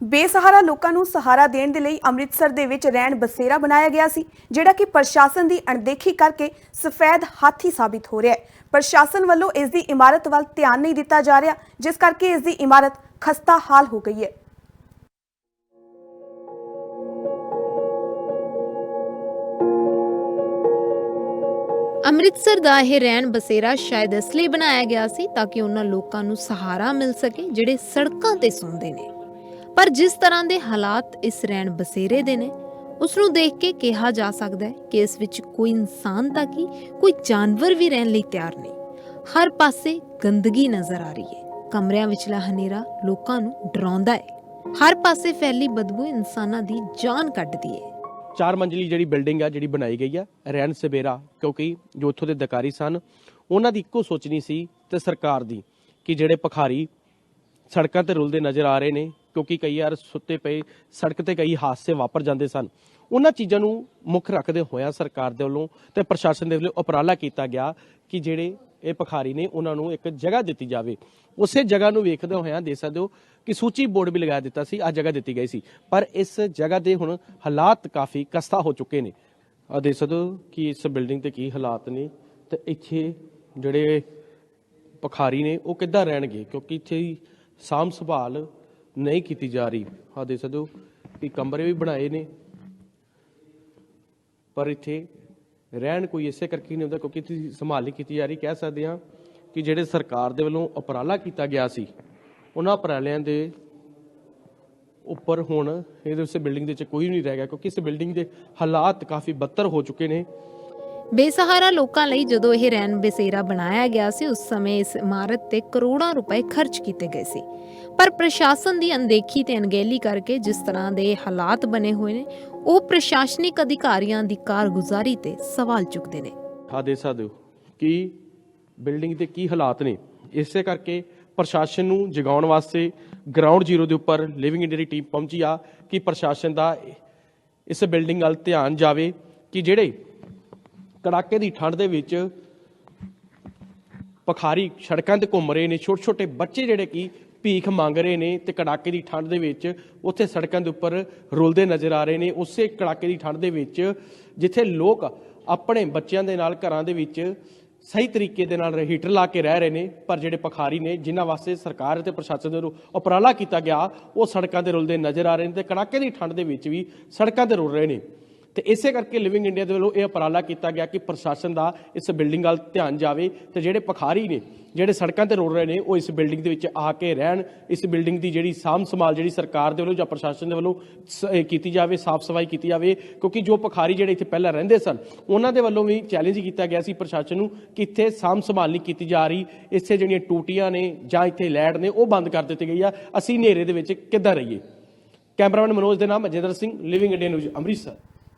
ਬੇਸਹਾਰਾ ਲੋਕਾਂ ਨੂੰ ਸਹਾਰਾ ਦੇਣ ਦੇ ਲਈ ਅੰਮ੍ਰਿਤਸਰ ਦੇ ਵਿੱਚ ਰਹਿਣ ਬਸੇਰਾ ਬਣਾਇਆ ਗਿਆ ਸੀ, ਜਿਹੜਾ ਕਿ ਪ੍ਰਸ਼ਾਸਨ ਦੀ ਅਣਦੇਖੀ ਕਰਕੇ ਸਫੈਦ ਹਾਥੀ ਸਾਬਿਤ ਹੋ ਰਿਹਾ ਹੈ। ਪ੍ਰਸ਼ਾਸਨ ਵੱਲੋਂ ਇਸ ਦੀ ਇਮਾਰਤ ਵੱਲ ਧਿਆਨ ਨਹੀਂ ਦਿੱਤਾ ਜਾ ਰਿਹਾ, ਜਿਸ ਕਰਕੇ ਇਸ ਦੀ ਇਮਾਰਤ ਖਸਤਾ ਹਾਲ ਹੋ ਗਈ ਹੈ। ਅੰਮ੍ਰਿਤਸਰ ਦਾ ਇਹ ਰਹਿਣ ਬਸੇਰਾ ਸ਼ਾਇਦ ਇਸ ਲਈ ਬਣਾਇਆ ਗਿਆ ਸੀ ਤਾਂ ਕਿ ਉਹਨਾਂ ਲੋਕਾਂ ਨੂੰ ਸਹਾਰਾ ਮਿਲ ਸਕੇ, ਜਿਹੜੇ ਸੜਕਾਂ ਤੇ ਸੌਂਦੇ ਨੇ। ਪਰ ਜਿਸ ਤਰ੍ਹਾਂ ਦੇ ਹਾਲਾਤ ਇਸ ਰਹਿਣ ਬਸੇਰੇ ਦੇ ਨੇ ਉਸ ਨੂੰ ਦੇਖ ਕੇ ਕਿਹਾ ਜਾ ਸਕਦਾ ਹੈ ਕਿ ਇਸ ਵਿੱਚ ਕੋਈ ਇਨਸਾਨ ਤਾਂ ਕੀ, ਕੋਈ ਜਾਨਵਰ ਵੀ ਰਹਿਣ ਲਈ ਤਿਆਰ ਨਹੀਂ। ਹਰ ਪਾਸੇ ਗੰਦਗੀ ਨਜ਼ਰ ਆ ਰਹੀ ਹੈ। ਕਮਰਿਆਂ ਵਿਚਲਾ ਹਨੇਰਾ ਲੋਕਾਂ ਨੂੰ ਡਰਾਉਂਦਾ ਹੈ। ਹਰ ਪਾਸੇ ਫੈਲੀ ਬਦਬੂ ਇਨਸਾਨਾਂ ਦੀ ਜਾਨ ਕੱਢਦੀ ਹੈ। ਚਾਰ ਮੰਜ਼ਲੀ ਜਿਹੜੀ ਬਿਲਡਿੰਗ ਆ, ਜਿਹੜੀ ਬਣਾਈ ਗਈ ਆ, ਰੈਣ ਸਵੇਰਾ, ਕਿਉਂਕਿ ਜੋ ਉੱਥੋਂ ਦੇ ਅਧਿਕਾਰੀ ਸਨ, ਉਹਨਾਂ ਦੀ ਇੱਕੋ ਸੋਚਣੀ ਸੀ ਤੇ ਸਰਕਾਰ ਦੀ ਕਿ ਜਿਹੜੇ ਭਖਾਰੀ ਸੜਕਾਂ ਤੇ ਰੁਲਦੇ ਨਜ਼ਰ ਆ ਰਹੇ ਨੇ ਕਿਉਂਕਿ ਕਈ ਵਾਰ ਸੁੱਤੇ ਪਏ, ਸੜਕ ਤੇ ਕਈ ਹਾਦਸੇ ਵਾਪਰ ਜਾਂਦੇ ਸਨ। ਉਹਨਾਂ ਚੀਜ਼ਾਂ ਨੂੰ ਮੁੱਖ ਰੱਖਦੇ ਹੋਇਆ ਸਰਕਾਰ ਦੇ ਵੱਲੋਂ ਤੇ ਪ੍ਰਸ਼ਾਸਨ ਦੇ ਵੱਲੋਂ ਉਪਰਾਲਾ ਕੀਤਾ ਗਿਆ ਕਿ ਜਿਹੜੇ ਇਹ ਭਖਾਰੀ ਨੇ, ਉਹਨਾਂ ਨੂੰ ਇੱਕ ਜਗ੍ਹਾ ਦਿੱਤੀ ਜਾਵੇ। ਉਸੇ ਜਗ੍ਹਾ ਨੂੰ ਵੇਖਦੇ ਹੋਇਆਂ ਦੇਖ ਸਕਦੇ ਹੋ ਕਿ ਸੂਚੀ ਬੋਰਡ ਵੀ ਲਗਾ ਦਿੱਤਾ ਸੀ ਆ ਜਗ੍ਹਾ ਦਿੱਤੀ ਗਈ ਸੀ। ਪਰ ਇਸ ਜਗ੍ਹਾ ਦੇ ਹੁਣ ਹਾਲਾਤ ਕਾਫੀ ਕਸਤਾ ਹੋ ਚੁੱਕੇ ਨੇ। ਆ ਦੇਖ ਸਕਦੇ ਹੋ ਕਿ ਇਸ ਬਿਲਡਿੰਗ ਤੇ ਕੀ ਹਾਲਾਤ ਨੇ ਤੇ ਇੱਥੇ ਜਿਹੜੇ ਭਖਾਰੀ ਨੇ, ਉਹ ਕਿੱਦਾਂ ਰਹਿਣਗੇ? ਕਿਉਂਕਿ ਇੱਥੇ ਹੀ ਸਾਂਭ ਸੰਭਾਲ ਨਹੀਂ ਕੀਤੀ ਜਾ ਰਹੀ। ਆ ਦੇਖ ਸਕਦੇ ਹੋ ਕਿ ਕਮਰੇ ਵੀ ਬਣਾਏ ਨੇ। ਪਰ ਇੱਥੇ ਰਹਿਣ ਕੋਈ ਇਸੇ ਕਰਕੇ ਨਹੀਂ ਹੁੰਦਾ ਕਿਉਂਕਿ ਇੱਥੇ ਸੰਭਾਲ ਨਹੀਂ ਕੀਤੀ ਜਾ ਰਹੀ। ਕਹਿ ਸਕਦੇ ਹਾਂ ਕਿ ਜਿਹੜੇ ਸਰਕਾਰ ਦੇ ਵੱਲੋਂ ਉਪਰਾਲਾ ਕੀਤਾ ਗਿਆ ਸੀ, ਉਹਨਾਂ ਉਪਰਾਲਿਆਂ ਦੇ ਉੱਪਰ ਹੁਣ ਇਹਦੇ ਉਸ ਬਿਲਡਿੰਗ ਦੇ ਵਿੱਚ ਕੋਈ ਨਹੀਂ ਰਹਿ ਗਿਆ ਕਿਉਂਕਿ ਇਸ ਬਿਲਡਿੰਗ ਦੇ ਹਾਲਾਤ ਕਾਫੀ ਬੱਤਰ ਹੋ ਚੁੱਕੇ ਨੇ। ਬੇਸਹਾਰਾ ਲੋਕਾਂ ਲਈ ਜਦੋਂ ਇਹ ਰੈਨ ਬਸੇਰਾ ਬਣਾਇਆ ਗਿਆ ਸੀ, ਉਸ ਸਮੇਂ ਇਸ ਇਮਾਰਤ ਤੇ ਕਰੋੜਾਂ ਰੁਪਏ ਖਰਚ ਕੀਤੇ ਗਏ ਸੀ। ਪਰ ਪ੍ਰਸ਼ਾਸਨ ਦੀ ਅਣਦੇਖੀ ਤੇ ਅਣਗਹਿਲੀ ਕਰਕੇ ਜਿਸ ਤਰ੍ਹਾਂ ਦੇ ਹਾਲਾਤ ਬਣੇ ਹੋਏ ਨੇ, ਉਹ ਪ੍ਰਸ਼ਾਸਨਿਕ ਅਧਿਕਾਰੀਆਂ ਦੀ ਕਾਰਗੁਜ਼ਾਰੀ ਤੇ ਸਵਾਲ ਚੁੱਕਦੇ ਨੇ। ਆ ਦੇ ਸਕਦੇ ਕਿ ਬਿਲਡਿੰਗ ਦੇ ਕੀ ਹਾਲਾਤ ਨੇ? ਇਸੇ ਕਰਕੇ ਪ੍ਰਸ਼ਾਸਨ ਨੂੰ ਜਗਾਉਣ ਵਾਸਤੇ ਗਰਾਊਂਡ ਜ਼ੀਰੋ ਦੇ ਉੱਪਰ ਲਿਵਿੰਗ ਇੰਡੀਆ ਦੀ ਟੀਮ ਪਹੁੰਚੀ ਆ ਕਿ ਪ੍ਰਸ਼ਾਸਨ ਦਾ ਇਸ ਬਿਲਡਿੰਗ ਵੱਲ ਧਿਆਨ ਜਾਵੇ ਕਿ ਜਿਹੜੇ ਕੜਾਕੇ ਦੀ ਠੰਡ ਦੇ ਵਿੱਚ ਪਖਾਰੀ ਸੜਕਾਂ ਤੇ ਘੁੰਮ ਰਹੇ ਨੇ ਛੋਟੇ ਛੋਟੇ ਬੱਚੇ ਜਿਹੜੇ ਕਿ ਭੀਖ ਮੰਗ ਰਹੇ ਨੇ ਤੇ ਕੜਾਕੇ ਦੀ ਠੰਡ ਦੇ ਵਿੱਚ ਉੱਥੇ ਸੜਕਾਂ ਦੇ ਉੱਪਰ ਰੁਲਦੇ ਨਜ਼ਰ ਆ ਰਹੇ ਨੇ। ਉਸੇ ਕੜਾਕੇ ਦੀ ਠੰਡ ਦੇ ਵਿੱਚ ਜਿੱਥੇ ਲੋਕ ਆਪਣੇ ਬੱਚਿਆਂ ਦੇ ਨਾਲ ਘਰਾਂ ਦੇ ਵਿੱਚ ਸਹੀ ਤਰੀਕੇ ਦੇ ਨਾਲ ਹੀਟਰ ਲਾ ਕੇ ਰਹਿ ਰਹੇ ਨੇ, ਪਰ ਜਿਹੜੇ ਪਖਾਰੀ ਨੇ ਜਿਨ੍ਹਾਂ ਵਾਸਤੇ ਸਰਕਾਰ ਅਤੇ ਪ੍ਰਸ਼ਾਸਨ ਦੇ ਉਪਰਾਲਾ ਕੀਤਾ ਗਿਆ, ਉਹ ਸੜਕਾਂ ਤੇ ਰੁਲਦੇ ਨਜ਼ਰ ਆ ਰਹੇ ਨੇ ਤੇ ਕੜਾਕੇ ਦੀ ਠੰਡ ਦੇ ਵਿੱਚ ਵੀ ਸੜਕਾਂ ਤੇ ਰੁਲ ਰਹੇ ਨੇ। ਤੇ ਇਸੇ ਕਰਕੇ ਲਿਵਿੰਗ ਇੰਡੀਆ ਦੇ ਵੱਲੋਂ ਇਹ ਉਪਰਾਲਾ ਕੀਤਾ ਗਿਆ ਕਿ ਪ੍ਰਸ਼ਾਸਨ ਦਾ ਇਸ ਬਿਲਡਿੰਗ ਵੱਲ ਧਿਆਨ ਜਾਵੇ ਤੇ ਜਿਹੜੇ ਪਖਾਰੀ ਨੇ, ਜਿਹੜੇ ਸੜਕਾਂ ਤੇ ਰੁਲ ਰਹੇ ਨੇ, ਉਹ ਇਸ ਬਿਲਡਿੰਗ ਦੇ ਵਿੱਚ ਆ ਕੇ ਰਹਿਣ, ਇਸ ਬਿਲਡਿੰਗ ਦੀ ਜਿਹੜੀ ਸਾਂਭ ਸੰਭਾਲ ਜਿਹੜੀ ਸਰਕਾਰ ਦੇ ਵੱਲੋਂ ਜਾਂ ਪ੍ਰਸ਼ਾਸਨ ਦੇ ਵੱਲੋਂ ਸ- ਇਹ ਕੀਤੀ ਜਾਵੇ ਸਾਫ਼ ਸਫ਼ਾਈ ਕੀਤੀ ਜਾਵੇ, ਕਿਉਂਕਿ ਜੋ ਪਖਾਰੀ ਜਿਹੜੇ ਇੱਥੇ ਪਹਿਲਾਂ ਰਹਿੰਦੇ ਸਨ, ਉਹਨਾਂ ਦੇ ਵੱਲੋਂ ਵੀ ਚੈਲੰਜ ਕੀਤਾ ਗਿਆ ਸੀ ਪ੍ਰਸ਼ਾਸਨ ਨੂੰ ਕਿ ਇੱਥੇ ਸਾਂਭ ਸੰਭਾਲ ਨਹੀਂ ਕੀਤੀ ਜਾ ਰਹੀ, ਇੱਥੇ ਜਿਹੜੀਆਂ ਟੂਟੀਆਂ ਨੇ ਜਾਂ ਇੱਥੇ ਲੈਟ ਨੇ, ਉਹ ਬੰਦ ਕਰ ਦਿੱਤੀ ਗਈ ਆ, ਅਸੀਂ ਹਨੇਰੇ ਦੇ ਵਿੱਚ ਕਿੱਦਾਂ ਰਹੀਏ? ਕੈਮਰਾਮੈਨ ਮਨੋਜ ਦੇ ਨਾਮ Ajinder Singh living India news Amritsar.